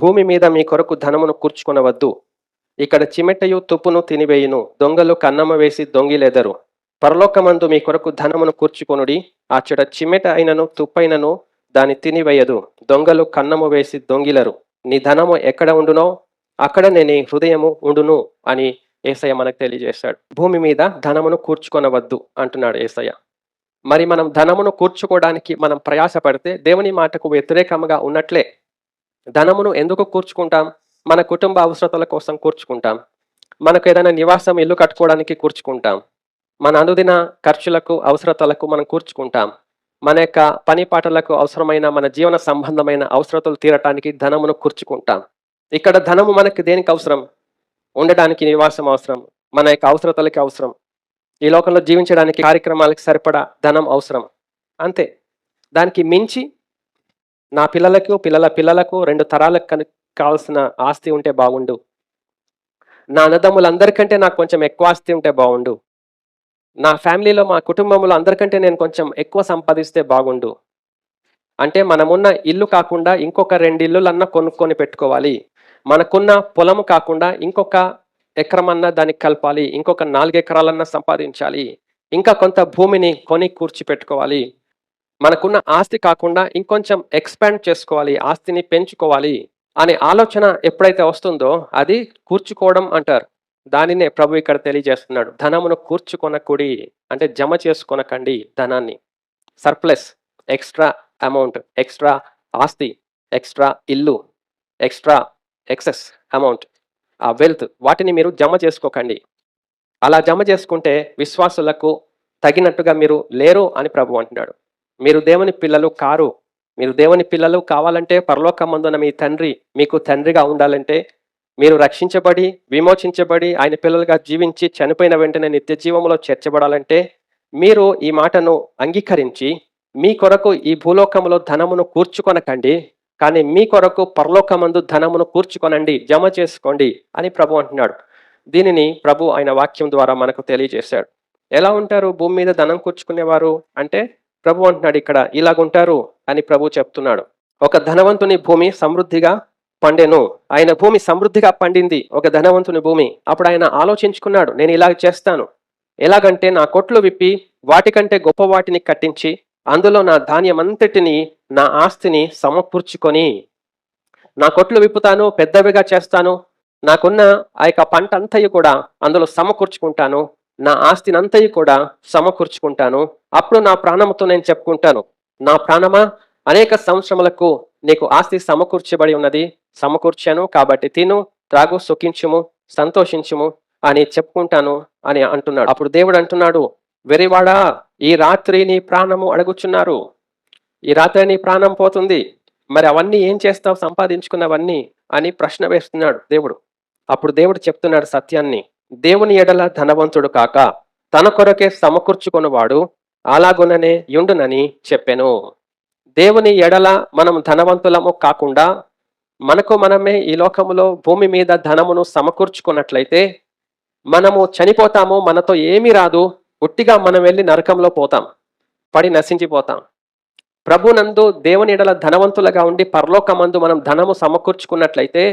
భూమి మీద మీ కొరకు ధనమును కూర్చుకొనవద్దు. ఇక్కడ చిమెటయు తుప్పును తినివేయును దొంగలు కన్నమ వేసి దొంగిలెదరు. పరలోకమందు మీ కొరకు ధనమును కూర్చుకొనుడి అచ్చట చిమెట అయినను తుప్పైనను దాని తినివేయదు. దొంగలు కన్నము వేసి దొంగిలరు. నీ ధనము ఎక్కడ ఉండునో అక్కడ నీ హృదయము ఉండును అని ఏసయ్య మనకు తెలియజేశాడు. భూమి మీద ధనమును కూర్చుకొనవద్దు అంటున్నాడు ఏసయ్య. మరి మనం ధనమును కూర్చుకోవడానికి మనం ప్రయాసపడితే దేవుని మాటకు వ్యతిరేకంగా ఉన్నట్లే ధనమును ఎందుకు కూర్చుకుంటాం? మన కుటుంబ అవసరతల కోసం కూర్చుకుంటాం. మనకు ఏదైనా నివాసం ఇల్లు కట్టుకోవడానికి కూర్చుకుంటాం. మన అనుదిన ఖర్చులకు అవసరతలకు మనం కూర్చుకుంటాం. మన యొక్క పని పాటలకు అవసరమైన మన జీవన సంబంధమైన అవసరతలు తీరటానికి ధనమును కూర్చుకుంటాం. ఇక్కడ ధనము మనకి దేనికి అవసరం? ఉండడానికి నివాసం అవసరం. మన యొక్క అవసరతలకి అవసరం. ఈ లోకంలో జీవించడానికి కార్యక్రమాలకు సరిపడా ధనం అవసరం. అంతే. దానికి మించి నా పిల్లలకు పిల్లల పిల్లలకు రెండు తరాలకు కను కావాల్సిన ఆస్తి ఉంటే బాగుండు. నా అన్నదమ్ములందరికంటే నాకు కొంచెం ఎక్కువ ఆస్తి ఉంటే బాగుండు. నా ఫ్యామిలీలో మా కుటుంబంలో అందరికంటే నేను కొంచెం ఎక్కువ సంపాదిస్తే బాగుండు. అంటే మనమున్న ఇల్లు కాకుండా ఇంకొక రెండు ఇల్లులన్నా కొనుక్కొని పెట్టుకోవాలి. మనకున్న పొలము కాకుండా ఇంకొక ఎకరమన్నా దానికి కలపాలి. ఇంకొక నాలుగు ఎకరాలన్నా సంపాదించాలి. ఇంకా కొంత భూమిని కొని కూర్చి పెట్టుకోవాలి మనకున్న ఆస్తి కాకుండా ఇంకొంచెం ఎక్స్పాండ్ చేసుకోవాలి ఆస్తిని పెంచుకోవాలి అనే ఆలోచన ఎప్పుడైతే వస్తుందో అది కూర్చుకోవడం అంటారు. దానినే ప్రభు ఇక్కడ తెలియజేస్తున్నాడు. ధనమును కూర్చుకొనకుడి అంటే జమ చేసుకొనకండి ధనాన్ని. సర్ప్లస్ ఎక్స్ట్రా అమౌంట్ ఎక్స్ట్రా ఆస్తి ఎక్స్ట్రా ఇల్లు ఎక్స్ట్రా ఎక్సెస్ అమౌంట్ ఆ వెల్త్ వాటిని మీరు జమ చేసుకోకండి. అలా జమ చేసుకుంటే విశ్వాసులకు తగినట్టుగా మీరు లేరు అని ప్రభు అంటున్నాడు. మీరు దేవుని పిల్లలు కారు. మీరు దేవుని పిల్లలు కావాలంటే పరలోకమందున మీ తండ్రి మీకు తండ్రిగా ఉండాలంటే మీరు రక్షించబడి విమోచించబడి ఆయన పిల్లలుగా జీవించి చనిపోయిన వెంటనే నిత్య జీవంలో చేర్చబడాలంటే మీరు ఈ మాటను అంగీకరించి మీ కొరకు ఈ భూలోకంలో ధనమును కూర్చుకొనకండి. కానీ మీ కొరకు పరలోకమందు ధనమును కూర్చుకొనండి. జమ చేసుకోండి అని ప్రభు అంటున్నాడు. దీనిని ప్రభు ఆయన వాక్యం ద్వారా మనకు తెలియజేశాడు. ఎలా ఉంటారు? భూమి మీద ధనం కూర్చుకునేవారు అంటే ప్రభు అంటున్నాడు ఇక్కడ ఇలాగుంటారు అని ప్రభు చెప్తున్నాడు. ఒక ధనవంతుని భూమి సమృద్ధిగా పండెను. ఆయన భూమి సమృద్ధిగా పండింది ఒక ధనవంతుని భూమి. అప్పుడు ఆయన ఆలోచించుకున్నాడు నేను ఇలా చేస్తాను. ఎలాగంటే నా కొట్లు విప్పి వాటికంటే గొప్ప వాటిని కట్టించి అందులో నా ధాన్యమంతటిని నా ఆస్తిని సమకూర్చుకొని నా కొట్లు విప్పుతాను పెద్దవిగా చేస్తాను. నాకున్న ఆ యొక్క పంట అంతయు కూడా అందులో సమకూర్చుకుంటాను. నా ఆస్తిని అంతయు కూడా సమకూర్చుకుంటాను. అప్పుడు నా ప్రాణముతో నేను చెప్పుకుంటాను. నా ప్రాణమా? అనేక సంవత్సరములకు నీకు ఆస్తి సమకూర్చబడి ఉన్నది. సమకూర్చాను కాబట్టి తిను త్రాగు సుఖించుము సంతోషించుము అని చెప్పుకుంటాను అని అంటున్నాడు. అప్పుడు దేవుడు అంటున్నాడు వెరివాడా ఈ రాత్రి నీ ప్రాణము అడుగుచున్నారు. ఈ రాత్రి నీ ప్రాణం పోతుంది. మరి అవన్నీ ఏం చేస్తావు? సంపాదించుకున్నవన్నీ? అని ప్రశ్న వేస్తున్నాడు దేవుడు. అప్పుడు దేవుడు చెప్తున్నాడు సత్యాన్ని. దేవుని ఎడల ధనవంతుడు కాక తన కొరకే సమకూర్చుకున్నవాడు అలాగుననే యుండునని చెప్పెను. దేవుని ఎడల మనం ధనవంతులము కాకుండా మనకు మనమే ఈ లోకములో భూమి మీద ధనమును సమకూర్చుకున్నట్లయితే మనము చనిపోతాము మనతో ఏమీ రాదు ఉట్టిగా మనం వెళ్ళి నరకంలో పోతాం పడి నశించిపోతాం. ప్రభునందు దేవుని ఎడల ధనవంతులుగా ఉండి పరలోకమందు మనం ధనము సమకూర్చుకున్నట్లయితే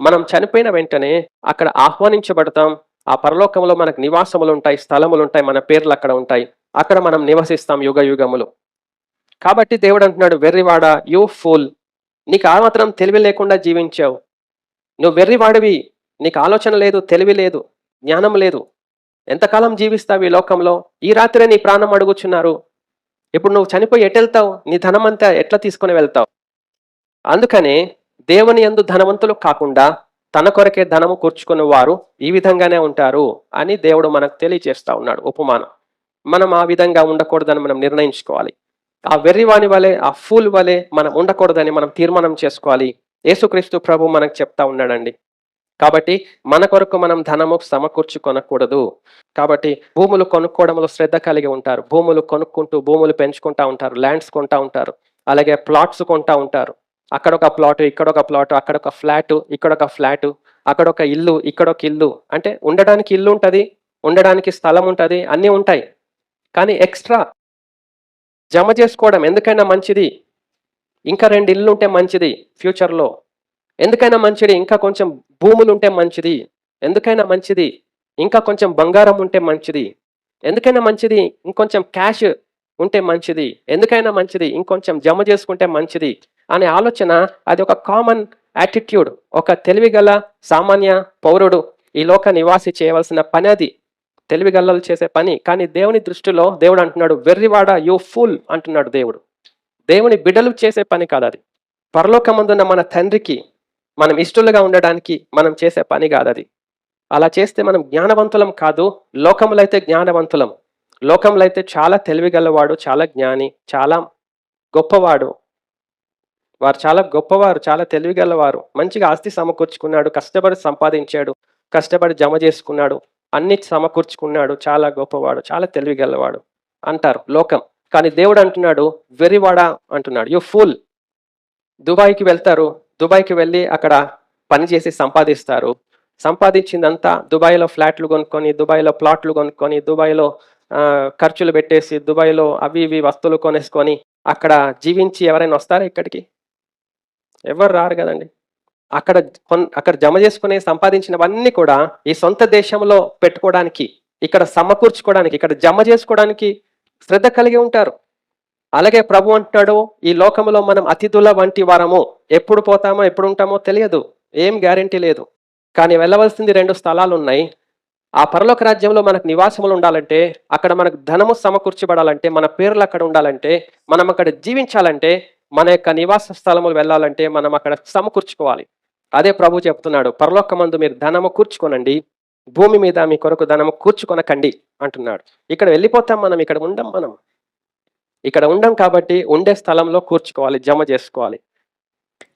మనం చనిపోయిన వెంటనే అక్కడ ఆహ్వానించబడతాం. ఆ పరలోకంలో మనకు నివాసములు ఉంటాయి స్థలములు ఉంటాయి మన పేర్లు అక్కడ ఉంటాయి. అక్కడ మనం నివసిస్తాం యుగ యుగములు. కాబట్టి దేవుడు అంటున్నాడు వెర్రివాడ యూ ఫుల్. నీకు ఆ మాత్రం తెలివి లేకుండా జీవించావు. నువ్వు వెర్రివాడివి. నీకు ఆలోచన లేదు తెలివి లేదు జ్ఞానం లేదు. ఎంతకాలం జీవిస్తావు ఈ లోకంలో? ఈ రాత్రే నీ ప్రాణం అడుగుచున్నారు. ఇప్పుడు నువ్వు చనిపోయి ఎటు వెళ్తావు నీ ధనమంతా ఎట్లా తీసుకొని వెళ్తావు? అందుకనే దేవుని యందు ధనవంతులు కాకుండా తన కొరకే ధనము కూర్చుకున్న వారు ఈ విధంగానే ఉంటారు అని దేవుడు మనకు తెలియజేస్తా ఉన్నాడు. ఉపమానం. మనం ఆ విధంగా ఉండకూడదని మనం నిర్ణయించుకోవాలి. ఆ వెర్రివాణి వలె ఆ ఫూల్ వలె మనం ఉండకూడదని మనం తీర్మానం చేసుకోవాలి. యేసుక్రీస్తు ప్రభు మనకు చెప్తా ఉన్నాడండి. కాబట్టి మన కొరకు మనం ధనము సమకూర్చుకొనకూడదు కాబట్టి భూములు కొనుక్కోవడంలో శ్రద్ధ కలిగి ఉంటారు. భూములు కొనుక్కుంటూ భూములు పెంచుకుంటా ఉంటారు. ల్యాండ్స్ కొంటా ఉంటారు. అలాగే ప్లాట్స్ కొంటా ఉంటారు. అక్కడ ఒక ప్లాట్ ఇక్కడ ఒక ప్లాట్ అక్కడ ఒక ఫ్లాట్ ఇక్కడ ఒక ఫ్లాట్ అక్కడ ఒక ఇల్లు ఇక్కడ ఒక ఇల్లు. అంటే ఉండడానికి ఇల్లు ఉంటుంది ఉండడానికి స్థలం ఉంటుంది అన్నీ ఉంటాయి. కానీ ఎక్స్ట్రా జమ చేసుకోవడం ఎందుకైనా మంచిది? ఇంకా రెండు ఇల్లు ఉంటే మంచిది ఫ్యూచర్లో. ఎందుకైనా మంచిది ఇంకా కొంచెం భూములు ఉంటే మంచిది. ఎందుకైనా మంచిది ఇంకా కొంచెం బంగారం ఉంటే మంచిది. ఎందుకైనా మంచిది ఇంకొంచెం క్యాష్ ఉంటే మంచిది. ఎందుకైనా మంచిది ఇంకొంచెం జమ చేసుకుంటే మంచిది అనే ఆలోచన అది ఒక కామన్ యాటిట్యూడ్ ఒక తెలివిగల సామాన్య పౌరుడు ఈ లోక నివాసి చేయవలసిన పని అది. తెలివిగల్లలు చేసే పని. కానీ దేవుని దృష్టిలో దేవుడు అంటున్నాడు వెర్రివాడ యూ ఫుల్ అంటున్నాడు దేవుడు. దేవుని బిడ్డలు చేసే పని కాదు అది. పరలోకమందున్న మన తండ్రికి మనం ఇష్టలుగా ఉండడానికి మనం చేసే పని కాదు అది. అలా చేస్తే మనం జ్ఞానవంతులం కాదు లోకంలో అయితే జ్ఞానవంతులం. లోకంలో అయితే చాలా తెలివిగలవాడు చాలా జ్ఞాని చాలా గొప్పవాడు. వారు చాలా గొప్పవారు చాలా తెలివిగలవారు. మంచిగా ఆస్తి సమకూర్చుకున్నాడు కష్టపడి సంపాదించాడు కష్టపడి జమ చేసుకున్నాడు. అన్ని సమకూర్చుకున్నాడు చాలా గొప్పవాడు చాలా తెలివిగలవాడు అంటారు లోకం. కానీ దేవుడు అంటున్నాడు వెరివాడా అంటున్నాడు. You fool. దుబాయ్కి వెళ్తారు. దుబాయ్కి వెళ్ళి అక్కడ పని చేసి సంపాదిస్తారు. సంపాదించిందంతా దుబాయ్లో ఫ్లాట్లు కొనుక్కొని దుబాయ్లో ప్లాట్లు కొనుక్కొని దుబాయ్లో ఖర్చులు పెట్టేసి దుబాయ్లో అవి ఇవి వస్తువులు కొనేసుకొని అక్కడ జీవించి ఎవరైనా వస్తారా ఇక్కడికి? ఎవరు రారు కదండి. అక్కడ కొన్- అక్కడ జమ చేసుకుని సంపాదించినవన్నీ కూడా ఈ సొంత దేశంలో పెట్టుకోవడానికి ఇక్కడ సమకూర్చుకోవడానికి ఇక్కడ జమ చేసుకోవడానికి శ్రద్ధ కలిగి ఉంటారు. అలాగే ప్రభు అంటున్నాడు ఈ లోకంలో మనం అతిథుల వంటి వారము ఎప్పుడు పోతామో ఎప్పుడు ఉంటామో తెలియదు. ఏం గ్యారెంటీ లేదు. కానీ వెళ్ళవలసింది రెండు స్థలాలు ఉన్నాయి ఆ పరలోక రాజ్యంలో మనకు నివాసములు ఉండాలంటే అక్కడ మనకు ధనము సమకూర్చబడాలంటే మన పేర్లు అక్కడ ఉండాలంటే మనం అక్కడ జీవించాలంటే మన యొక్క నివాస స్థలములు వెళ్ళాలంటే మనం అక్కడ సమకూర్చుకోవాలి అదే ప్రభు చెప్తున్నాడు పరలోకమందు మీరు ధనము కూర్చుకోనండి భూమి మీద మీ కొరకు ధనము కూర్చుకొనకండి అంటున్నాడు. ఇక్కడ వెళ్ళిపోతాం మనం ఇక్కడ ఉండం మనం. ఇక్కడ ఉండం కాబట్టి ఉండే స్థలంలో కూర్చుకోవాలి జమ చేసుకోవాలి.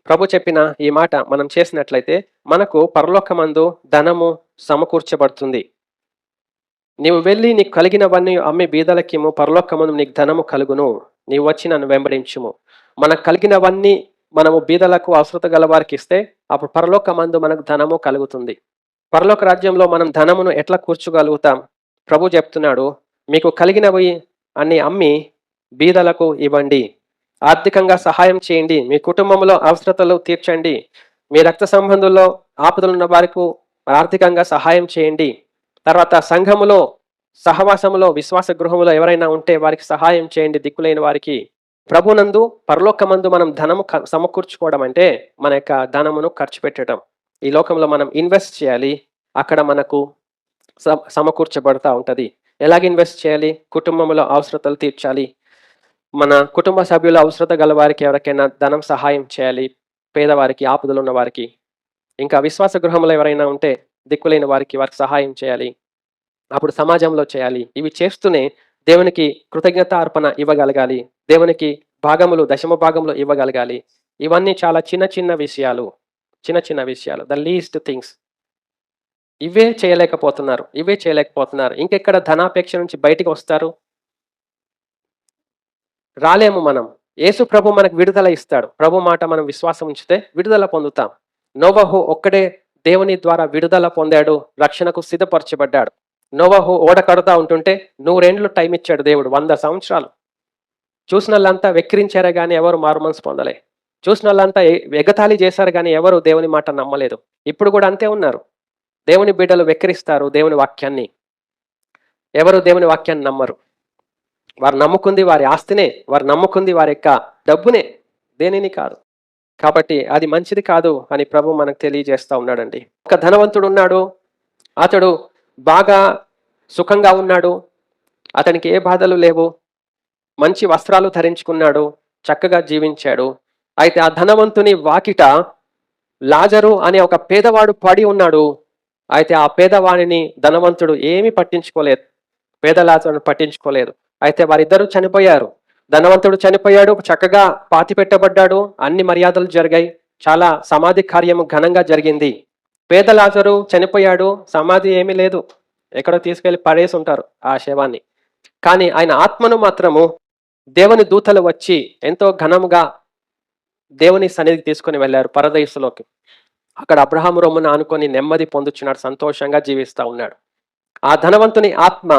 ప్రభు చెప్పిన ఈ మాట మనం చేసినట్లయితే మనకు పరలోకమందు ధనము సమకూర్చబడుతుంది. నీవు వెళ్ళి నీకు కలిగినవన్నీ అమ్మి బీదలకిము పరలోకమందు నీకు ధనము కలుగును. నీవు వచ్చి నన్ను వెంబడించుము. మనకు కలిగినవన్నీ మనము బీదలకు అవసరత గల వారికి ఇస్తే అప్పుడు పరలోకమందు మనకు ధనము కలుగుతుంది. పరలోక రాజ్యంలో మనం ధనమును ఎట్లా కూర్చోగలుగుతాం? ప్రభు చెప్తున్నాడు మీకు కలిగినవి అన్ని అమ్మి బీదలకు ఇవ్వండి. ఆర్థికంగా సహాయం చేయండి. మీ కుటుంబంలో అవసరతలు తీర్చండి. మీ రక్త సంబంధుల్లో ఆపదలు ఉన్న వారికి ఆర్థికంగా సహాయం చేయండి. తర్వాత సంఘములో సహవాసములో విశ్వాస గృహములో ఎవరైనా ఉంటే వారికి సహాయం చేయండి దిక్కులైన వారికి. ప్రభునందు పరలోకమందు మనం ధనము క- సమకూర్చుకోవడం అంటే మన యొక్క ధనమును ఖర్చు పెట్టడం. ఈ లోకంలో మనం ఇన్వెస్ట్ చేయాలి అక్కడ మనకు సమ- సమకూర్చబడతా ఉంటుంది. ఎలాగ ఇన్వెస్ట్ చేయాలి? కుటుంబంలో అవసరతలు తీర్చాలి. మన కుటుంబ సభ్యుల అవసరత గల వారికి ఎవరికైనా ధనం సహాయం చేయాలి పేదవారికి ఆపదలు ఉన్న వారికి. ఇంకా విశ్వాస గృహంలో ఎవరైనా ఉంటే దిక్కులైన వారికి వారికి సహాయం చేయాలి. అప్పుడు సమాజంలో చేయాలి. ఇవి చేస్తూనే దేవునికి కృతజ్ఞత అర్పణ ఇవ్వగలగాలి. దేవునికి భాగములు దశమ భాగములు ఇవ్వగలగాలి. ఇవన్నీ చాలా చిన్న చిన్న విషయాలు చిన్న చిన్న విషయాలు. ద లీస్ట్ థింగ్స్ ఇవే చేయలేకపోతున్నారు ఇవే చేయలేకపోతున్నారు. ఇంకెక్కడ ధనాపేక్ష నుంచి బయటికి వస్తారు? రాలేము మనం. యేసు ప్రభు మనకు విడుదల ఇస్తాడు. ప్రభు మాట మనం విశ్వాసం ఉంచితే విడుదల పొందుతాం. నోవహు ఒక్కడే దేవుని ద్వారా విడుదల పొందాడు రక్షణకు సిద్ధపరచబడ్డాడు. నోవహు ఓడ కడతా ఉంటుంటే నూరేండ్లు టైం ఇచ్చాడు దేవుడు వంద సంవత్సరాలు. చూసిన వాళ్ళంతా వెక్కిరించారే కానీ ఎవరు మారు మనసు పొందలే. చూసిన వాళ్ళంతా ఎగతాళి చేశారు కానీ ఎవరు దేవుని మాట నమ్మలేదు. ఇప్పుడు కూడా అంతే ఉన్నారు. దేవుని బిడ్డలు వెక్కిరిస్తారు దేవుని వాక్యాన్ని. ఎవరు దేవుని వాక్యాన్ని నమ్మరు? వారు నమ్ముకుంది వారి ఆస్తినే వారు నమ్ముకుంది వారి యొక్క డబ్బునే. దేనిని కాదు. కాబట్టి అది మంచిది కాదు అని ప్రభు మనకు తెలియజేస్తూ ఉన్నాడండి. ఒక ధనవంతుడు ఉన్నాడు. అతడు బాగా సుఖంగా ఉన్నాడు. అతనికి ఏ బాధలు లేవు. మంచి వస్త్రాలు ధరించుకున్నాడు చక్కగా జీవించాడు. అయితే ఆ ధనవంతుని వాకిట లాజరు అనే ఒక పేదవాడు పడి ఉన్నాడు. అయితే ఆ పేదవాడిని ధనవంతుడు ఏమీ పట్టించుకోలేదు. పేద లాజరును పట్టించుకోలేదు. అయితే వారిద్దరూ చనిపోయారు. ధనవంతుడు చనిపోయాడు చక్కగా పాతి పెట్టబడ్డాడు అన్ని మర్యాదలు జరిగాయి. చాలా సమాధి కార్యము ఘనంగా జరిగింది. పేద లాజరు చనిపోయాడు సమాధి ఏమీ లేదు. ఎక్కడో తీసుకెళ్ళి పడేసి ఉంటారు ఆ శవాన్ని. కానీ ఆయన ఆత్మను మాత్రము దేవుని దూతలు వచ్చి ఎంతో ఘనముగా దేవుని సన్నిధికి తీసుకొని వెళ్ళారు పరదయసులోకి అక్కడ అబ్రహాం రొమ్మును ఆనుకొని నెమ్మది పొందుచున్నాడు సంతోషంగా జీవిస్తా ఉన్నాడు. ఆ ధనవంతుని ఆత్మ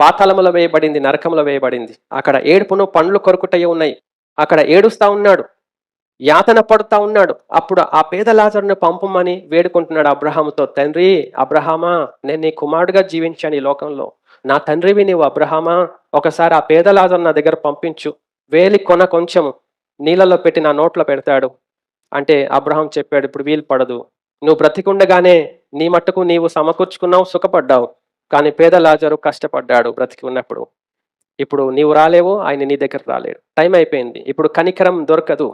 పాతాళములో వేయబడింది నరకములో వేయబడింది. అక్కడ ఏడుపును పండ్లు కొరుకుటయ్యి ఉన్నాయి. అక్కడ ఏడుస్తా ఉన్నాడు యాతన పడుతా ఉన్నాడు. అప్పుడు ఆ పేద లాజరుని పంపమని వేడుకుంటున్నాడు అబ్రహాముతో తండ్రి అబ్రహామా నేను నీ కుమారుడుగా జీవించాను ఈ లోకంలో. నా తండ్రివి నీవు అబ్రహామా? ఒకసారి ఆ పేదలాజర్ నా దగ్గర పంపించు. వేలి కొన కొంచెం నీళ్ళలో పెట్టి నా నోట్లో పెడతాడు. అంటే అబ్రహాం చెప్పాడు ఇప్పుడు వీలు పడదు. నువ్వు బ్రతికుండగానే నీ మట్టుకు నీవు సమకూర్చుకున్నావు సుఖపడ్డావు. కానీ పేద లాజరు కష్టపడ్డాడు బ్రతికి ఉన్నప్పుడు ఇప్పుడు నీవు రాలేవు ఆయన నీ దగ్గర రాలేడు. టైం అయిపోయింది. ఇప్పుడు కనికరం దొరకదు.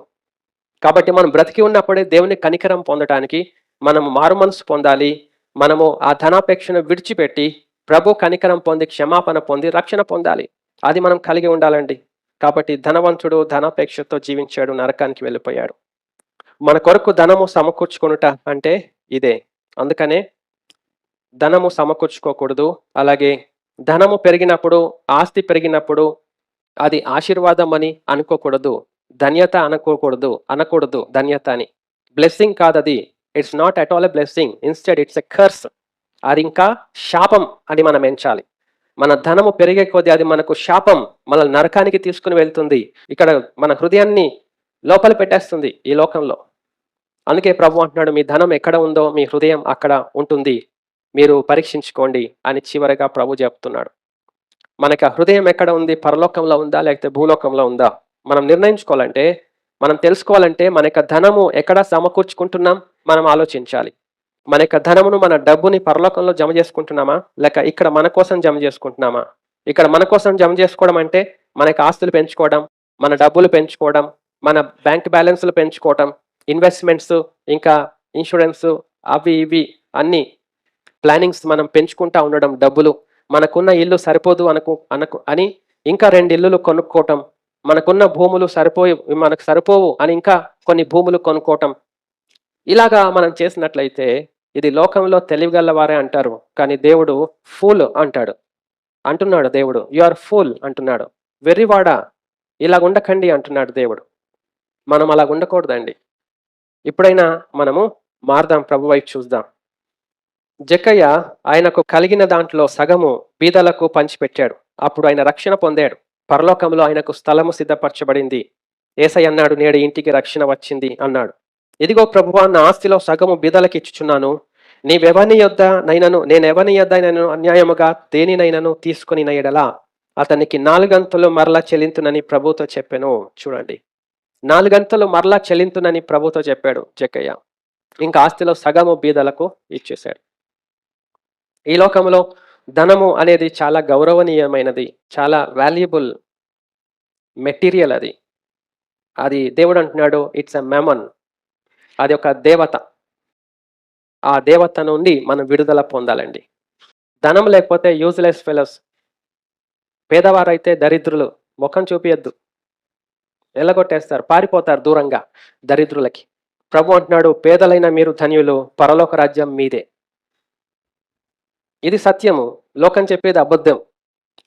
కాబట్టి మనం బ్రతికి ఉన్నప్పుడే దేవుని కనికరం పొందడానికి మనం మారు మనసు పొందాలి. మనము ఆ ధనాపేక్షను విడిచిపెట్టి ప్రభు కనికరం పొంది క్షమాపణ పొంది రక్షణ పొందాలి. అది మనం కలిగి ఉండాలండి. కాబట్టి ధనవంతుడు ధనాపేక్షతో జీవించాడు నరకానికి వెళ్ళిపోయాడు. మన కొరకు ధనము సమకూర్చుకొనుట అంటే ఇదే. అందుకనే ధనము సమకూర్చుకోకూడదు. అలాగే ధనము పెరిగినప్పుడు ఆస్తి పెరిగినప్పుడు అది ఆశీర్వాదం అని అనుకోకూడదు. ధన్యత అనుకోకూడదు అనకూడదు ధన్యత అని. బ్లెస్సింగ్ కాదది. It's not at all a blessing instead it's a curse అది ఇంకా శాపం అని మనం ఎంచాలి. మన ధనము పెరిగే కొద్దీ అది మనకు శాపం మనల్ని నరకానికి తీసుకుని వెళ్తుంది. ఇక్కడ మన హృదయాన్ని లోపల పెట్టేస్తుంది ఈ లోకంలో. అందుకే ప్రభు అంటున్నాడు మీ ధనం ఎక్కడ ఉందో మీ హృదయం అక్కడ ఉంటుంది. మీరు పరీక్షించుకోండి అని చివరిగా ప్రభు చెప్తున్నాడు. మనకి ఆ హృదయం ఎక్కడ ఉంది? పరలోకంలో ఉందా? లేకపోతే భూలోకంలో ఉందా? మనం నిర్ణయించుకోవాలంటే మనం తెలుసుకోవాలంటే మన యొక్క ధనము ఎక్కడ సమకూర్చుకుంటున్నాం? మనం ఆలోచించాలి. మన యొక్క ధనమును మన డబ్బుని పరలోకంలో జమ చేసుకుంటున్నామా? లేక ఇక్కడ మన కోసం జమ చేసుకుంటున్నామా? ఇక్కడ మన కోసం జమ చేసుకోవడం అంటే మనకి ఆస్తులు పెంచుకోవడం మన డబ్బులు పెంచుకోవడం మన బ్యాంక్ బ్యాలెన్స్లు పెంచుకోవడం ఇన్వెస్ట్మెంట్స్ ఇంకా ఇన్సూరెన్స్ అవి ఇవి అన్ని ప్లానింగ్స్ మనం పెంచుకుంటా ఉండడం డబ్బులు. మనకున్న ఇల్లు సరిపోదు అనుకు అనకు అని ఇంకా రెండు ఇల్లులు కొనుక్కోవటం మనకున్న భూములు సరిపోయి మనకు సరిపోవు అని ఇంకా కొన్ని భూములు కొనుక్కోవటం. ఇలాగా మనం చేసినట్లయితే ఇది లోకంలో తెలివిగల వారే అంటారు కానీ దేవుడు ఫూల్ అంటాడు. అంటున్నాడు దేవుడు యు ఆర్ ఫూల్ అంటున్నాడు. వెర్రివాడ ఇలా ఉండకండి అంటున్నాడు దేవుడు. మనం అలా ఉండకూడదండి. ఇప్పుడైనా మనము మారదాం ప్రభు వైపు చూద్దాం. జక్కయ్య ఆయనకు కలిగిన దాంట్లో సగము బీదలకు పంచిపెట్టాడు. అప్పుడు ఆయన రక్షణ పొందాడు. పరలోకంలో ఆయనకు స్థలము సిద్ధపరచబడింది. ఏసై అన్నాడు నేడు ఇంటికి రక్షణ వచ్చింది అన్నాడు. ఇదిగో ప్రభువా నా ఆస్తిలో సగము బీదలకు ఇచ్చుచున్నాను. నీవెవని యొద్ద నైనను నేనెవని యొద్ద నైనను అన్యాయముగా దేనినైనను తీసుకుని నయడలా అతనికి నాలుగంతలు మరలా చెల్లింతునని ప్రభుతో చెప్పాను. చూడండి. నాలుగంతలు మరలా చెల్లింతునని ప్రభుతో చెప్పాడు జక్కయ్య ఇంకా ఆస్తిలో సగము బీదలకు ఇచ్చేశాడు. ఈ లోకంలో ధనము అనేది చాలా గౌరవనీయమైనది చాలా వాల్యుబుల్ మెటీరియల్ అది. అది దేవుడు అంటున్నాడు ఇట్స్ ఎ మెమన్. అది ఒక దేవత. ఆ దేవత నుండి మనం విడుదల పొందాలండి. ధనం లేకపోతే యూజ్లెస్ ఫెలోస్ పేదవారైతే దరిద్రులు. ముఖం చూపియద్దు. ఎల్లగొట్టేస్తారు పారిపోతారు దూరంగా దరిద్రులకి. ప్రభు అంటున్నాడు పేదలైన మీరు ధన్యులు పరలోక రాజ్యం మీదే. ఇది సత్యము. లోకం చెప్పేది అబద్ధం.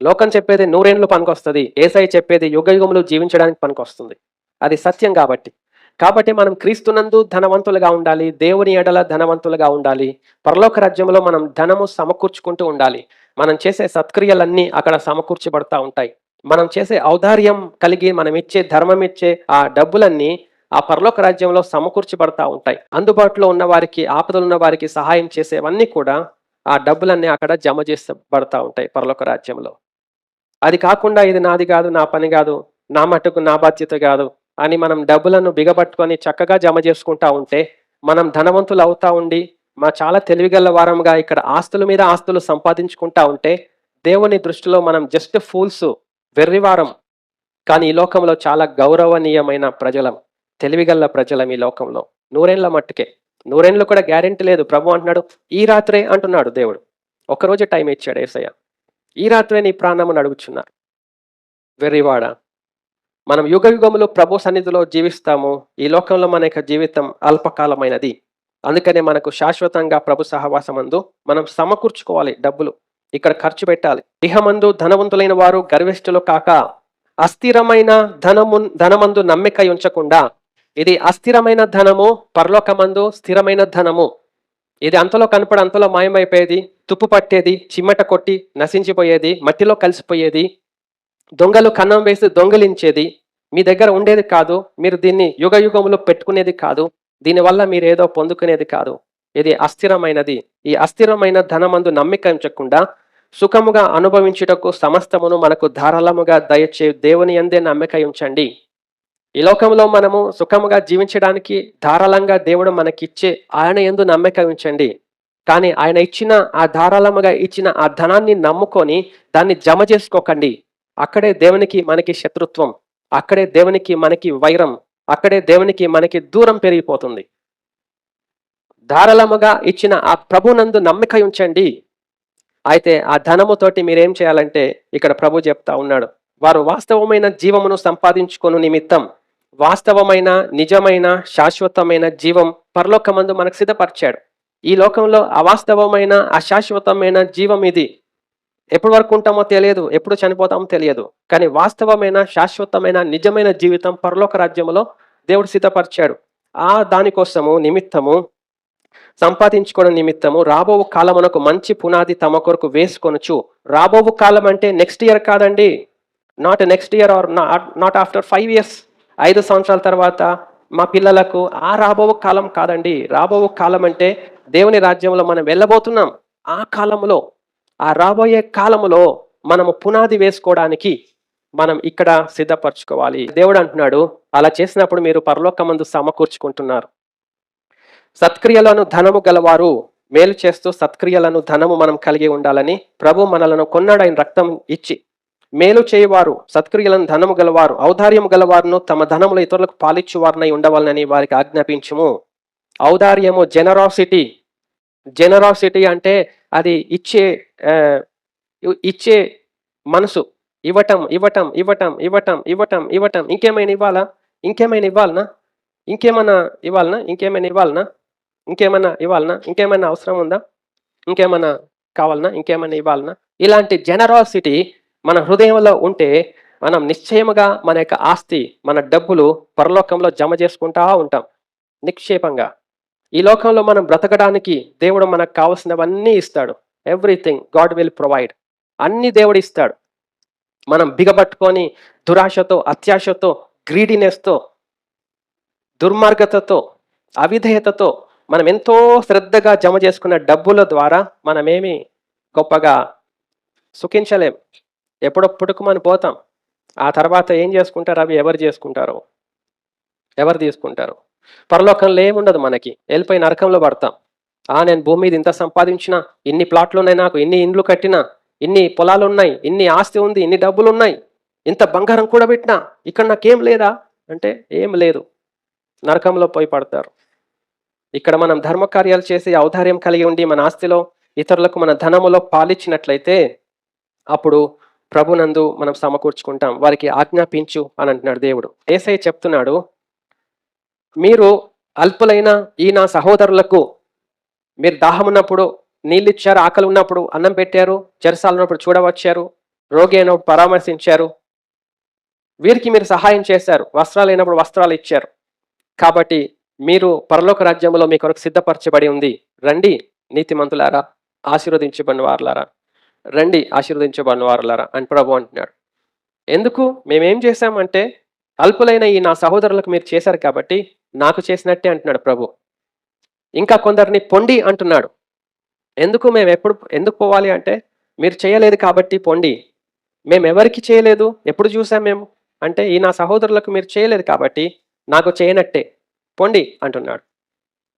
లోకం చెప్పేది నూరేండ్లు పనికొస్తుంది. ఏసై చెప్పేది యుగ యుగములు జీవించడానికి పనికొస్తుంది. అది సత్యం కాబట్టి. కాబట్టి మనం క్రీస్తునందు ధనవంతులుగా ఉండాలి దేవుని ఎడల ధనవంతులుగా ఉండాలి పరలోక రాజ్యంలో మనం ధనము సమకూర్చుకుంటూ ఉండాలి. మనం చేసే సత్క్రియలన్నీ అక్కడ సమకూర్చబడతా ఉంటాయి. మనం చేసే ఔదార్యం కలిగి మనం ఇచ్చే ధర్మం ఇచ్చే ఆ డబ్బులన్నీ ఆ పరలోక రాజ్యంలో సమకూర్చబడతా ఉంటాయి. అందుబాటులో ఉన్న వారికి ఆపదలు ఉన్న వారికి సహాయం చేసేవన్నీ కూడా ఆ డబ్బులన్నీ అక్కడ జమ చేసబడతా ఉంటాయి పరలోక రాజ్యంలో. అది కాకుండా ఇది నాది కాదు నా పని కాదు నా మటుకు నా బాధ్యత కాదు అని మనం డబ్బులను బిగబట్టుకొని చక్కగా జమ చేసుకుంటా ఉంటే మనం ధనవంతులు అవుతా ఉండి మా చాలా తెలివిగల వారంగా ఇక్కడ ఆస్తుల మీద ఆస్తులు సంపాదించుకుంటా ఉంటే దేవుని దృష్టిలో మనం జస్ట్ ఫూల్స్ వెర్రివారం కానీ ఈ లోకంలో చాలా గౌరవనీయమైన ప్రజలం తెలివిగల ప్రజలం ఈ లోకంలో. నూరేళ్ళ మట్టుకే. నూరేళ్ళు కూడా గ్యారెంటీ లేదు. ప్రభు అంటున్నాడు ఈ రాత్రే అంటున్నాడు దేవుడు. ఒకరోజు టైం ఇచ్చాడు ఏసయ్య. ఈ రాత్రే నీ ప్రాణమును అడుగుచున్నారు వెర్రివాడ మనం యుగ యుగములు ప్రభు సన్నిధిలో జీవిస్తాము. ఈ లోకంలో మన యొక్క జీవితం అల్పకాలమైనది. అందుకనే మనకు శాశ్వతంగా ప్రభు సహవాసమందు మనం సమకూర్చుకోవాలి డబ్బులు. ఇక్కడ ఖర్చు పెట్టాలి. ఇహమందు ధనవంతులైన వారు గర్విష్ఠులు కాక అస్థిరమైన ధనము ధనమందు నమ్మిక ఉంచకుండా ఇది అస్థిరమైన ధనము పరలోకమందు స్థిరమైన ధనము. ఇది అంతలో కనపడి అంతలో మాయమైపోయేది తుప్పు పట్టేది చిమ్మట కొట్టి నశించిపోయేది మట్టిలో కలిసిపోయేది దొంగలు కన్నం వేసి దొంగలించేది మీ దగ్గర ఉండేది కాదు మీరు దీన్ని యుగ యుగంలో పెట్టుకునేది కాదు దీనివల్ల మీరు ఏదో పొందుకునేది కాదు. ఇది అస్థిరమైనది. ఈ అస్థిరమైన ధనమందు నమ్మిక ఉంచకుండా సుఖముగా అనుభవించుటకు సమస్తమును మనకు ధారాళముగా దయచే దేవుని అందే నమ్మిక ఉంచండి. ఈ లోకంలో మనము సుఖముగా జీవించడానికి ధారాళంగా దేవుడు మనకిచ్చే ఆయన ఎందు నమ్మిక ఉంచండి. కానీ ఆయన ఇచ్చిన ఆ ధారాళముగా ఇచ్చిన ఆ ధనాన్ని నమ్ముకొని దాన్ని జమ చేసుకోకండి. అక్కడే దేవునికి మనకి శత్రుత్వం అక్కడే దేవునికి మనకి వైరం అక్కడే దేవునికి మనకి దూరం పెరిగిపోతుంది. ధారాళముగా ఇచ్చిన ఆ ప్రభునందు నమ్మిక ఉంచండి. అయితే ఆ ధనముతోటి మీరేం చేయాలంటే ఇక్కడ ప్రభు చెప్తా ఉన్నాడు. వారు వాస్తవమైన జీవమును సంపాదించుకొను నిమిత్తం వాస్తవమైన నిజమైన శాశ్వతమైన జీవం పరలోకమందు మనకు సిద్ధపరిచాడు. ఈ లోకంలో అవాస్తవమైన అశాశ్వతమైన జీవం ఇది. ఎప్పటి వరకు ఉంటామో తెలియదు ఎప్పుడు చనిపోతామో తెలియదు. కానీ వాస్తవమైన శాశ్వతమైన నిజమైన జీవితం పరలోక రాజ్యంలో దేవుడు సిద్ధపరిచాడు. ఆ దానికోసము నిమిత్తము సంపాదించుకోవడం నిమిత్తము రాబో కాలమునకు మంచి పునాది తమ కొరకు వేసుకొనొచ్చు రాబో కాలం అంటే నెక్స్ట్ ఇయర్ కాదండి. Not next year or not after five years ఐదు సంవత్సరాల తర్వాత మా పిల్లలకు ఆ రాబో కాలం కాదండి. రాబో కాలం అంటే దేవుని రాజ్యంలో మనం వెళ్ళబోతున్నాం. ఆ కాలంలో ఆ రాబోయే కాలములో మనము పునాది వేసుకోవడానికి మనం ఇక్కడ సిద్ధపరచుకోవాలి. దేవుడు అంటున్నాడు అలా చేసినప్పుడు మీరు పరలోకమందు సమకూర్చుకుంటున్నారు. సత్క్రియలను ధనము గలవారు మేలు చేస్తూ సత్క్రియలను ధనము మనం కలిగి ఉండాలని ప్రభు మనలను కొన్నాడు ఆయన రక్తం ఇచ్చి మేలు చేయవారు సత్క్రియలను ధనము గలవారు ఔదార్యము గలవారును తమ ధనములు ఇతరులకు పాలిచ్చువారినై ఉండవాలని వారికి ఆజ్ఞాపించుము. ఔదార్యము జెనరాసిటీ జెనరాసిటీ అంటే అది ఇచ్చే ఇచ్చే మనసు. ఇవ్వటం ఇవ్వటం ఇవ్వటం ఇవ్వటం ఇవ్వటం ఇవ్వటం. ఇంకేమైనా ఇవ్వాలా? ఇంకేమైనా ఇవ్వాలనా? ఇంకేమైనా ఇవ్వాలనా? ఇంకేమైనా ఇవ్వాలనా? ఇంకేమైనా ఇవ్వాలనా? ఇంకేమైనా అవసరం ఉందా? ఇంకేమైనా కావాలనా? ఇంకేమైనా ఇవ్వాలనా? ఇలాంటి జనరాసిటీ మన హృదయంలో ఉంటే మనం నిశ్చయముగా మన యొక్క ఆస్తి మన డబ్బులు పరలోకంలో జమ చేసుకుంటా ఉంటాం. నిక్షేపంగా. ఈ లోకంలో మనం బ్రతకడానికి దేవుడు మనకు కావలసినవన్నీ ఇస్తాడు. ఎవ్రీథింగ్ గాడ్ విల్ ప్రొవైడ్ అన్ని దేవుడు ఇస్తాడు. మనం బిగబట్టుకొని దురాశతో అత్యాశతో గ్రీడినెస్తో దుర్మార్గతతో అవిధేయతతో మనం ఎంతో శ్రద్ధగా జమ చేసుకున్న డబ్బుల ద్వారా మనమేమి గొప్పగా సుఖించలేం. ఎప్పుడప్పుడుకు మనం పోతాం. ఆ తర్వాత ఏం చేసుకుంటారు? అవి ఎవరు చేసుకుంటారు? ఎవరు తీసుకుంటారు? పరలోకంలో ఏముండదు మనకి. వెళ్ళిపోయి నరకంలో పడతాం. ఆ నేను భూమి మీద ఇంత సంపాదించిన ఇన్ని ప్లాట్లు ఉన్నాయి నాకు ఇన్ని ఇండ్లు కట్టినా ఇన్ని పొలాలు ఉన్నాయి ఇన్ని ఆస్తి ఉంది ఇన్ని డబ్బులు ఉన్నాయి ఇంత బంగారం కూడా పెట్టినా ఇక్కడ నాకేం లేదా? అంటే ఏం లేదు. నరకంలో పోయి పడతారు. ఇక్కడ మనం ధర్మకార్యాలు చేసి ఔదార్యం కలిగి ఉండి మన ఆస్తిలో ఇతరులకు మన ధనములో పాలిచ్చినట్లయితే అప్పుడు ప్రభునందు మనం సమకూర్చుకుంటాం. వారికి ఆజ్ఞాపించు అని అంటున్నాడు దేవుడు. ఏసై చెప్తున్నాడు మీరు అల్పులైన ఈ నా సహోదరులకు మీరు దాహం ఉన్నప్పుడు నీళ్ళు ఇచ్చారు ఆకలి ఉన్నప్పుడు అన్నం పెట్టారు చెరసాలు ఉన్నప్పుడు చూడవచ్చారు రోగి అయినప్పుడు పరామర్శించారు. వీరికి మీరు సహాయం చేశారు వస్త్రాలు అయినప్పుడు వస్త్రాలు ఇచ్చారు. కాబట్టి మీరు పరలోక రాజ్యంలో మీ కొరకు సిద్ధపరచబడి ఉంది. రండి నీతిమంతులారా ఆశీర్వదించబడిన వారులారా. రండి ఆశీర్వదించబడిన వారులారా అని ప్రభు అంటున్నాడు. ఎందుకు? మేమేం చేశామంటే అల్పులైన ఈ నా సహోదరులకు మీరు చేశారు కాబట్టి నాకు చేసినట్టే అంటున్నాడు ప్రభు. ఇంకా కొందరిని పొండి అంటున్నాడు. ఎందుకు మేము ఎప్పుడు ఎందుకు పోవాలి అంటే మీరు చేయలేదు కాబట్టి పొండి. మేము ఎవరికి చేయలేదు? ఎప్పుడు చూసాం మేము? అంటే ఈ నా సహోదరులకు మీరు చేయలేదు కాబట్టి నాకు చేయనట్టే. పొండి అంటున్నాడు.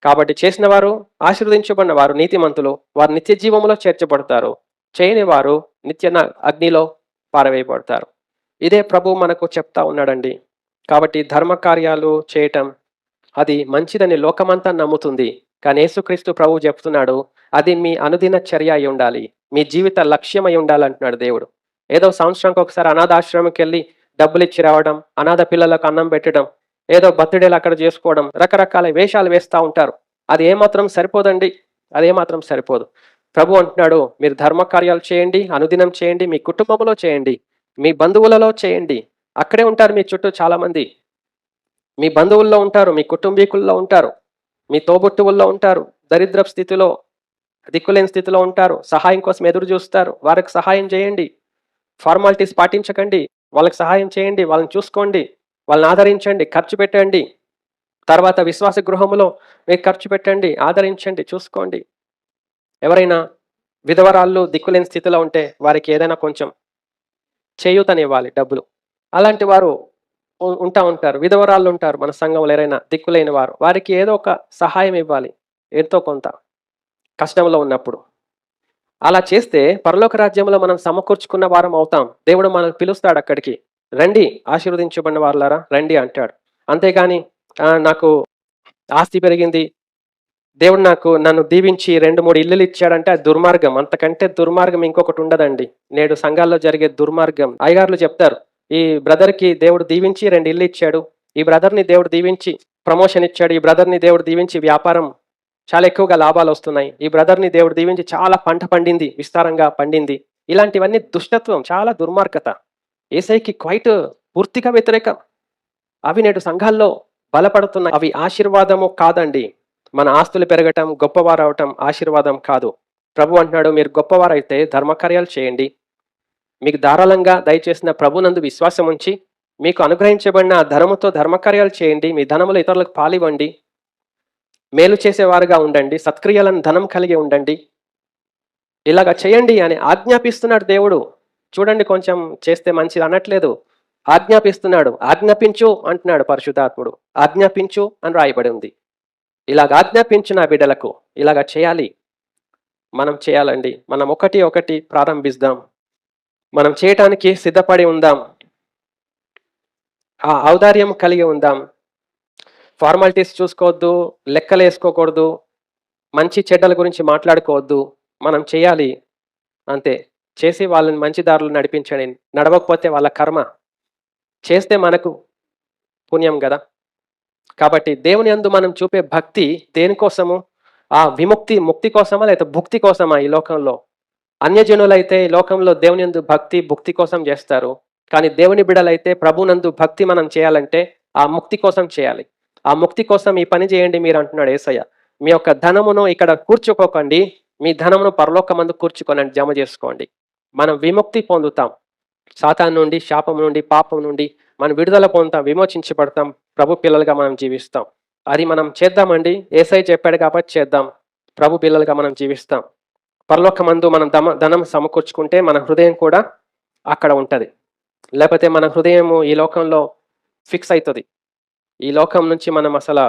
కాబట్టి చేసిన వారు ఆశీర్వదించబడిన వారు నీతిమంతులు వారు నిత్య జీవములో చేర్చబడతారు. చేయని వారు నిత్య అగ్నిలో పారవేయబడతారు. ఇదే ప్రభు మనకు చెప్తా ఉన్నాడండి. కాబట్టి ధర్మ కార్యాలు చేయటం అది మంచిదని లోకమంతా నమ్ముతుంది. కానీ యేసుక్రీస్తు ప్రభు చెప్తున్నాడు అది మీ అనుదిన చర్య అయి ఉండాలి. మీ జీవిత లక్ష్యమై ఉండాలంటున్నాడు దేవుడు. ఏదో సంవత్సరానికి ఒకసారి అనాథాశ్రమంకి వెళ్ళి డబ్బులు ఇచ్చి రావడం అనాథ పిల్లలకు అన్నం పెట్టడం ఏదో బర్త్డేలు అక్కడ చేసుకోవడం రకరకాల వేషాలు వేస్తూ ఉంటారు. అది ఏమాత్రం సరిపోదండి? అది ఏమాత్రం సరిపోదు. ప్రభు అంటున్నాడు మీరు ధర్మకార్యాలు చేయండి అనుదినం చేయండి మీ కుటుంబంలో చేయండి మీ బంధువులలో చేయండి. అక్కడే ఉంటారు మీ చుట్టూ చాలామంది. మీ బంధువుల్లో ఉంటారు మీ కుటుంబీకుల్లో ఉంటారు మీ తోబుట్టువుల్లో ఉంటారు దరిద్ర స్థితిలో దిక్కులేని స్థితిలో ఉంటారు సహాయం కోసం ఎదురు చూస్తారు వారికి సహాయం చేయండి ఫార్మాలిటీస్ పాటించకండి వాళ్ళకి సహాయం చేయండి వాళ్ళని చూసుకోండి వాళ్ళని ఆదరించండి ఖర్చు పెట్టండి తర్వాత విశ్వాస గృహములో మీరు ఖర్చు పెట్టండి ఆదరించండి చూసుకోండి. ఎవరైనా విధవరాళ్ళు దిక్కులేని స్థితిలో ఉంటే వారికి ఏదైనా కొంచెం చేయూతనివ్వాలి డబ్బులు. అలాంటి వారు ఉంటా ఉంటారు. విధవరాళ్ళు ఉంటారు మన సంఘంలో ఎవరైనా దిక్కులేని వారు. వారికి ఏదో ఒక సహాయం ఇవ్వాలి. ఎంతో కొంత కష్టంలో ఉన్నప్పుడు. అలా చేస్తే పరలోక రాజ్యంలో మనం సమకూర్చుకున్న వారం అవుతాం. దేవుడు మనల్ని పిలుస్తాడు అక్కడికి. రండి ఆశీర్వదించబడిన వారులారా రండి అంటాడు. అంతేగాని నాకు ఆస్తి పెరిగింది. దేవుడు నాకు నన్ను దీవించి రెండు మూడు ఇల్లులు ఇచ్చాడంటే అది దుర్మార్గం. అంతకంటే దుర్మార్గం ఇంకొకటి ఉండదండి. నేడు సంఘాల్లో జరిగే దుర్మార్గం. అయ్యగారులు చెప్తారు ఈ బ్రదర్కి దేవుడు దీవించి రెండు ఇల్లు ఇచ్చాడు. ఈ బ్రదర్ని దేవుడు దీవించి ప్రమోషన్ ఇచ్చాడు. ఈ బ్రదర్ని దేవుడు దీవించి వ్యాపారం చాలా ఎక్కువగా లాభాలు వస్తున్నాయి. ఈ బ్రదర్ని దేవుడు దీవించి చాలా పంట పండింది విస్తారంగా పండింది. ఇలాంటివన్నీ దుష్టత్వం చాలా దుర్మార్గత. ఏసైకి క్వైట్ పూర్తిగా వ్యతిరేకం. అవి నేడు సంఘాల్లో బలపడుతున్నాయి. అవి ఆశీర్వాదము కాదండి. మన ఆస్తులు పెరగటం గొప్పవారు అవటం ఆశీర్వాదం కాదు. ప్రభు అంటున్నాడు మీరు గొప్పవారైతే ధర్మకార్యాలు చేయండి. మీకు ధారాళంగా దయచేసిన ప్రభునందు విశ్వాసం ఉంచి మీకు అనుగ్రహించబడిన ఆ ధనముతో ధర్మకార్యాలు చేయండి మీ ధనములు ఇతరులకు పాలివ్వండి. మేలు చేసేవారుగా ఉండండి సత్క్రియలను ధనం కలిగి ఉండండి. ఇలాగ చేయండి అని ఆజ్ఞాపిస్తున్నాడు దేవుడు. చూడండి కొంచెం చేస్తే మంచిది అనట్లేదు. ఆజ్ఞాపిస్తున్నాడు ఆజ్ఞాపించు అంటున్నాడు పరిశుద్ధాత్ముడు. ఆజ్ఞాపించు అని రాయబడి ఉంది. ఇలాగ ఆజ్ఞాపించు నా బిడ్డలకు ఇలాగ చేయాలి. మనం చేయాలండి. మనం ఒకటి ఒకటి ప్రారంభిద్దాం. మనం చేయటానికి సిద్ధపడి ఉందాం. ఆ ఔదార్యం కలిగి ఉందాం. ఫార్మాలిటీస్ చూసుకోవద్దు లెక్కలు వేసుకోకూడదు మంచి చెడ్డల గురించి మాట్లాడుకోవద్దు మనం చేయాలి. అంతే. చేసి వాళ్ళని మంచి దారులు నడిపించండి. నడవకపోతే వాళ్ళ కర్మ. చేస్తే మనకు పుణ్యం కదా. కాబట్టి దేవుని యందు మనం చూపే భక్తి దేనికోసము? ఆ విముక్తి ముక్తి కోసమా లేదా భుక్తి కోసమా ఈ లోకంలో? అన్యజనులైతే లోకంలో దేవుని యందు భక్తి భుక్తి కోసం చేస్తారు. కానీ దేవుని బిడలైతే ప్రభునందు భక్తి మనం చేయాలంటే ఆ ముక్తి కోసం చేయాలి. ఆ ముక్తి కోసం ఈ పని చేయండి మీరు అంటున్నాడు ఏసయ్య. మీ యొక్క ధనమును ఇక్కడ కూర్చుకోకండి. మీ ధనమును పరలోకమందు కూర్చుకోనండి జమ చేసుకోండి. మనం విముక్తి పొందుతాం. సాతాన్ నుండి శాపం నుండి పాపం నుండి మనం విడుదల పొందుతాం విమోచించబడతాం ప్రభు పిల్లలుగా మనం జీవిస్తాం. అది మనం చేద్దామండి. ఏసై చెప్పాడు కాబట్టి చేద్దాం. ప్రభు పిల్లలుగా మనం జీవిస్తాం. పరలోకమందు మనం దమ ధనం సమకూర్చుకుంటే మన హృదయం కూడా అక్కడ ఉంటుంది. లేకపోతే మన హృదయము ఈ లోకంలో ఫిక్స్ అవుతుంది ఈ లోకం నుంచి మనం అసలు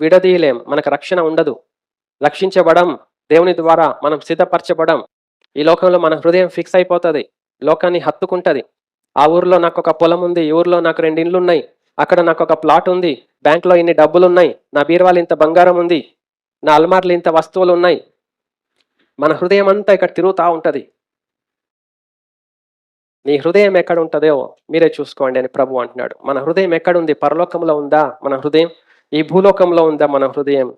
విడదీయలేం మనకు రక్షణ ఉండదు. రక్షించబడం దేవుని ద్వారా మనం సిద్ధపరచబడం ఈ లోకంలో మన హృదయం ఫిక్స్ అయిపోతుంది లోకాన్ని హత్తుకుంటుంది. ఆ ఊర్లో నాకు ఒక పొలం ఉంది ఈ ఊర్లో నాకు రెండు ఇండ్లు ఉన్నాయి అక్కడ నాకు ఒక ప్లాట్ ఉంది బ్యాంక్లో ఇన్ని డబ్బులు ఉన్నాయి నా బీరువాలు ఇంత బంగారం ఉంది నా అల్మార్లు ఇంత వస్తువులు ఉన్నాయి మన హృదయం అంతా ఇక్కడ తిరుగుతూ ఉంటుంది. నీ హృదయం ఎక్కడ ఉంటుందో మీరే చూసుకోండి అని ప్రభు అంటున్నాడు. మన హృదయం ఎక్కడుంది? పరలోకంలో ఉందా మన హృదయం? ఈ భూలోకంలో ఉందా మన హృదయం?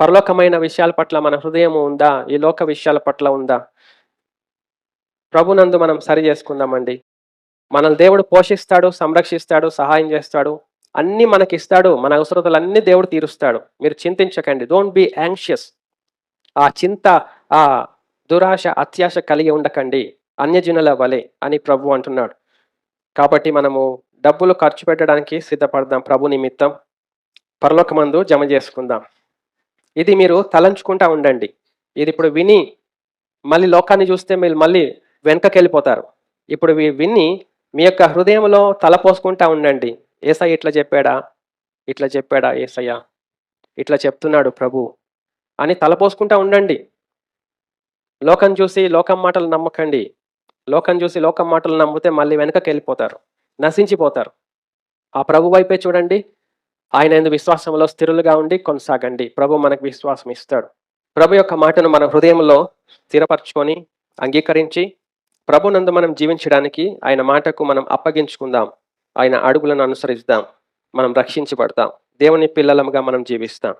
పరలోకమైన విషయాల పట్ల మన హృదయం ఉందా? ఈ లోక విషయాల పట్ల ఉందా? ప్రభునందు మనం సరి చేసుకుందామండి. మనల్ని దేవుడు పోషిస్తాడు సంరక్షిస్తాడు సహాయం చేస్తాడు. అన్ని మనకి ఇస్తాడు మన అవసరతలన్నీ దేవుడు తీరుస్తాడు. మీరు చింతించకండి. డోంట్ బి యాంగ్షియస్ ఆ చింత ఆ దురాశ అత్యాశ కలిగి ఉండకండి. అన్యజనుల వలె అని ప్రభు అంటున్నాడు. కాబట్టి మనము డబ్బులు ఖర్చు పెట్టడానికి సిద్ధపడదాం ప్రభు నిమిత్తం. పరలోకమందు జమ చేసుకుందాం. ఇది మీరు తలంచుకుంటా ఉండండి. ఇది ఇప్పుడు విని మళ్ళీ లోకాన్ని చూస్తే మీరు మళ్ళీ వెనకకి వెళ్ళిపోతారు ఇప్పుడు విని మీ యొక్క హృదయంలో తలపోసుకుంటా ఉండండి. ఏసయ్య ఇట్లా చెప్పాడా? ఇట్లా చెప్పాడా ఏసయ్య? ఇట్లా చెప్తున్నాడు ప్రభు. అని తలపోసుకుంటా ఉండండి. లోకం చూసి లోకం మాటలు నమ్మకండి. లోకం చూసి లోకం మాటలు నమ్మితే మళ్ళీ వెనకకి వెళ్ళిపోతారు. నశించిపోతారు. ఆ ప్రభు వైపే చూడండి. ఆయన ఎందు విశ్వాసంలో స్థిరులుగా ఉండి కొనసాగండి. ప్రభు మనకు విశ్వాసం ఇస్తాడు. ప్రభు యొక్క మాటను మన హృదయంలో స్థిరపరచుకొని అంగీకరించి ప్రభునందు మనం జీవించడానికి ఆయన మాటకు మనం అప్పగించుకుందాం. ఆయన అడుగులను అనుసరిద్దాం. మనం రక్షించబడతాం. దేవుని పిల్లలముగా మనం జీవిస్తాం.